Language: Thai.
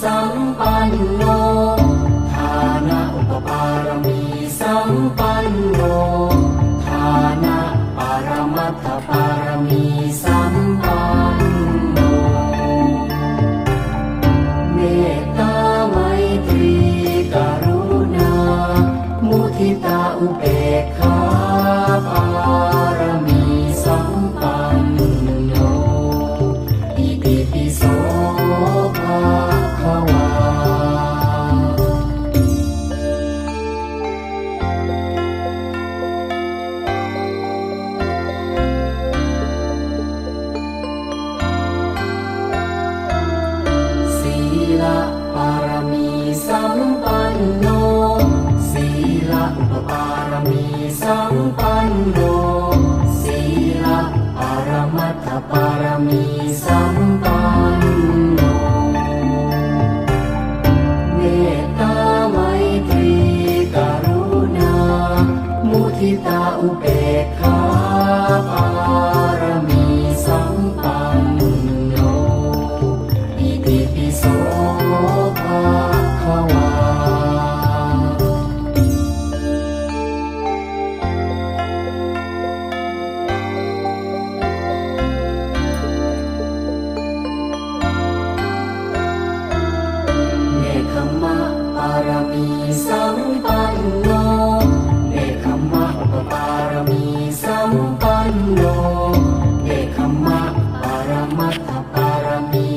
สัมปันโน ละปารมีสัมปันโนสีละอุปปารมีสัมปันโนสีละปารมัตถปารมีสัมปันารมีสัมปันโนเอขมะอุปปารมีสัมปันโนเอขมะปารมัตถปารมี